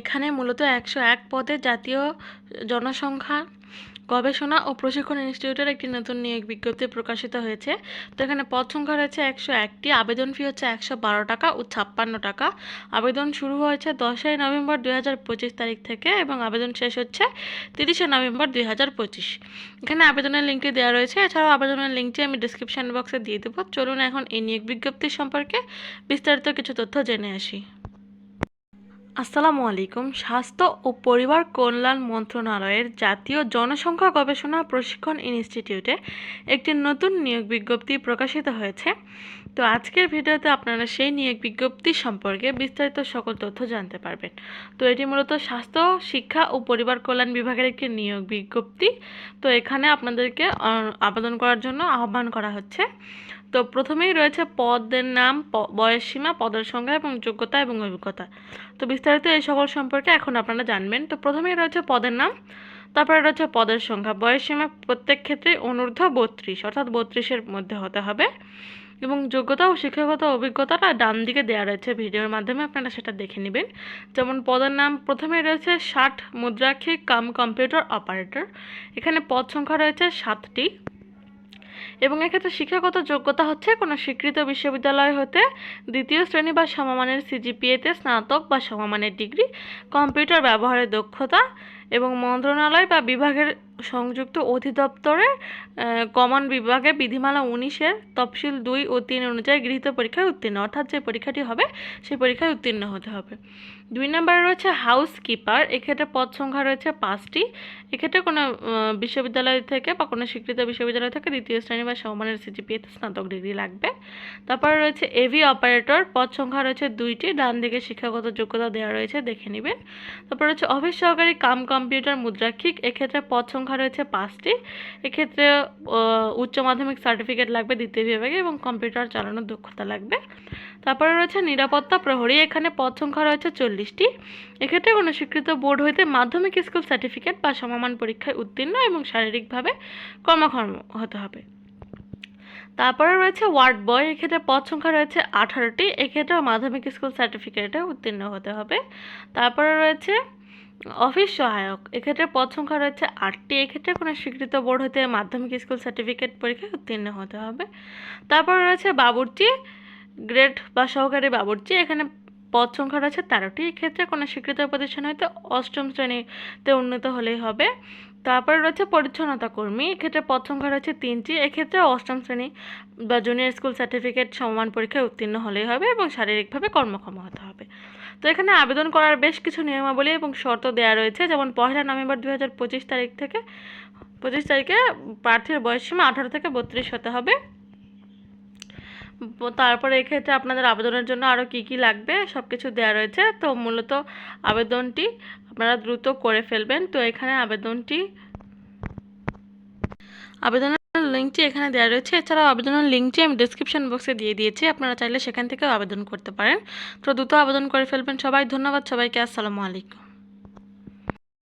এখানে মূলত একশো এক পদে জাতীয় জনসংখ্যা গবেষণা ও প্রশিক্ষণ ইনস্টিটিউটের একটি নতুন নিয়োগ বিজ্ঞপ্তি প্রকাশিত হয়েছে। তো এখানে পদ সংখ্যা রয়েছে একশো একটি, আবেদন ফি হচ্ছে একশো বারো টাকা ও ছাপ্পান্ন টাকা। আবেদন শুরু হয়েছে দশই নভেম্বর দুই হাজার পঁচিশ তারিখ থেকে এবং আবেদন শেষ হচ্ছে তিরিশে নভেম্বর দুই হাজার পঁচিশ। এখানে আবেদনের লিঙ্কটি দেওয়া রয়েছে। এছাড়াও আবেদনের লিঙ্কটি আমি ডিসক্রিপশন বক্সে দিয়ে দেবো। চলুন এখন এই নিয়োগ বিজ্ঞপ্তি সম্পর্কে বিস্তারিত কিছু তথ্য জেনে আসি। আসসালামু আলাইকুম। স্বাস্থ্য ও পরিবার কল্যাণ মন্ত্রণালয়ের জাতীয় জনসংখ্যা গবেষণা প্রশিক্ষণ ইনস্টিটিউটে একটি নতুন নিয়োগ বিজ্ঞপ্তি প্রকাশিত হয়েছে। তো আজকের ভিডিওতে আপনারা সেই নিয়োগ বিজ্ঞপ্তি সম্পর্কে বিস্তারিত সকল তথ্য জানতে পারবেন। তো এটি মূলত স্বাস্থ্য, শিক্ষা ও পরিবার কল্যাণ বিভাগের একটি নিয়োগ বিজ্ঞপ্তি। তো এখানে আপনাদেরকে আবেদন করার জন্য আহ্বান করা হচ্ছে। তো প্রথমেই রয়েছে পদের নাম, প- বয়সসীমা পদের সংখ্যা এবং যোগ্যতা এবং অভিজ্ঞতা। তো বিস্তারিত এই সকল সম্পর্কে এখন আপনারা জানবেন। তো প্রথমেই রয়েছে পদের নাম, তারপরে রয়েছে পদের সংখ্যা বয়সসীমা প্রত্যেক ক্ষেত্রে অনূর্ধ্ব বত্রিশ, অর্থাৎ বত্রিশের মধ্যে হতে হবে। এবং যোগ্যতা ও শিক্ষাগত অভিজ্ঞতাটা ডান দিকে দেওয়া রয়েছে ভিডিওর মাধ্যমে, আপনারা সেটা দেখে নেবেন। যেমন পদের নাম, প্রথমে রয়েছে ষাট মুদ্রাক্ষী কাম কম্পিউটার অপারেটর। এখানে পদ সংখ্যা রয়েছে সাতটি। এবং এক্ষেত্রে শিক্ষাগত যোগ্যতা হচ্ছে কোনো স্বীকৃত বিশ্ববিদ্যালয় হতে দ্বিতীয় শ্রেণি বা সমমানের সিজিপিএতে স্নাতক বা সমমানের ডিগ্রি, কম্পিউটার ব্যবহারের দক্ষতা এবং মন্ত্রণালয় বা বিভাগের সংযুক্ত অধিদপ্তরের কমন বিভাগে বিধিমালা উনিশের তফসিল দুই ও তিন অনুযায়ী গৃহীত পরীক্ষায় উত্তীর্ণ। অর্থাৎ যে পরীক্ষাটি হবে, সেই পরীক্ষায় উত্তীর্ণ হতে হবে। দুই নম্বরে রয়েছে হাউস কিপার এক্ষেত্রে পদ সংখ্যা রয়েছে পাঁচটি। এক্ষেত্রে কোনো বিশ্ববিদ্যালয় থেকে বা কোনো স্বীকৃত বিশ্ববিদ্যালয় থেকে দ্বিতীয় শ্রেণি বা সমমানের সিজিপিএতে স্নাতক ডিগ্রি লাগবে। তারপরে রয়েছে এভি অপারেটর পদ সংখ্যা রয়েছে দুইটি। ডান দিকে শিক্ষাগত যোগ্যতা দেওয়া রয়েছে, দেখে নেবেন। তারপর রয়েছে অফিস সহকারী কাম কম্পিউটার মুদ্রাক্ষিক, এক্ষেত্রে পদ সংখ্যা রয়েছে পাঁচটি। এক্ষেত্রে উচ্চ মাধ্যমিক সার্টিফিকেট লাগবে, দ্বিতীয় বিভাগে এবং কম্পিউটার চালানোর দক্ষতা লাগবে। তারপরে রয়েছে নিরাপত্তা প্রহরী, এখানে পদ সংখ্যা রয়েছে চল্লিশটি। এক্ষেত্রে কোনো স্বীকৃত বোর্ড হইতে মাধ্যমিক স্কুল সার্টিফিকেট বা সমমান পরীক্ষায় উত্তীর্ণ এবং শারীরিকভাবে কর্মকর্ম হতে হবে। তারপরে রয়েছে ওয়ার্ড বয়, এক্ষেত্রে পদ সংখ্যা রয়েছে আঠারোটি এক্ষেত্রে মাধ্যমিক স্কুল সার্টিফিকেটে উত্তীর্ণ হতে হবে। তারপরে রয়েছে অফিস সহায়ক। এক্ষেত্রে পদ সংখ্যা রয়েছে আটটি। এক্ষেত্রে কোনো স্বীকৃত বোর্ড হতে মাধ্যমিক স্কুল সার্টিফিকেট পরীক্ষায় উত্তীর্ণ হতে হবে। তারপর রয়েছে বাবুর্চি, গ্রেড বা সহকারী বাবুর্চি। এখানে পদ সংখ্যা রয়েছে তেরোটি। এক্ষেত্রে কোনো স্বীকৃত প্রতিষ্ঠান হয়তো অষ্টম শ্রেণীতে উন্নীত হলেই হবে। তারপরে রয়েছে পরিচ্ছন্নতা কর্মী। এক্ষেত্রে পদ সংখ্যা রয়েছে তিনটি। এক্ষেত্রে অষ্টম শ্রেণি বা জুনিয়র স্কুল সার্টিফিকেট সমমান পরীক্ষায় উত্তীর্ণ হলেই হবে এবং শারীরিকভাবে কর্মক্ষম হতে হবে। তো এখানে আবেদন করার বেশ কিছু নিয়মাবলী এবং শর্ত দেওয়া রয়েছে। যেমন পয়লা নভেম্বর দু হাজার পঁচিশ তারিখ থেকে, পঁচিশ তারিখে প্রার্থীর বয়সসীমা আঠারো থেকে বত্রিশ হতে হবে। তারপরে এক্ষেত্রে আপনাদের আবেদনের জন্য আরও কী কী লাগবে সব কিছু দেওয়া রয়েছে। তো মূলত আবেদনটি আপনারা দ্রুত করে ফেলবেন। তো এখানে আবেদনটি, আবেদনের লিঙ্কটি এখানে দেওয়া রয়েছে। এছাড়াও আবেদনের লিঙ্কটি আমি ডিসক্রিপশন বক্সে দিয়ে দিয়েছি। আপনারা চাইলে সেখান থেকেও আবেদন করতে পারেন। তো দ্রুত আবেদন করে ফেলবেন সবাই। ধন্যবাদ সবাইকে। আসসালামু আলাইকুম।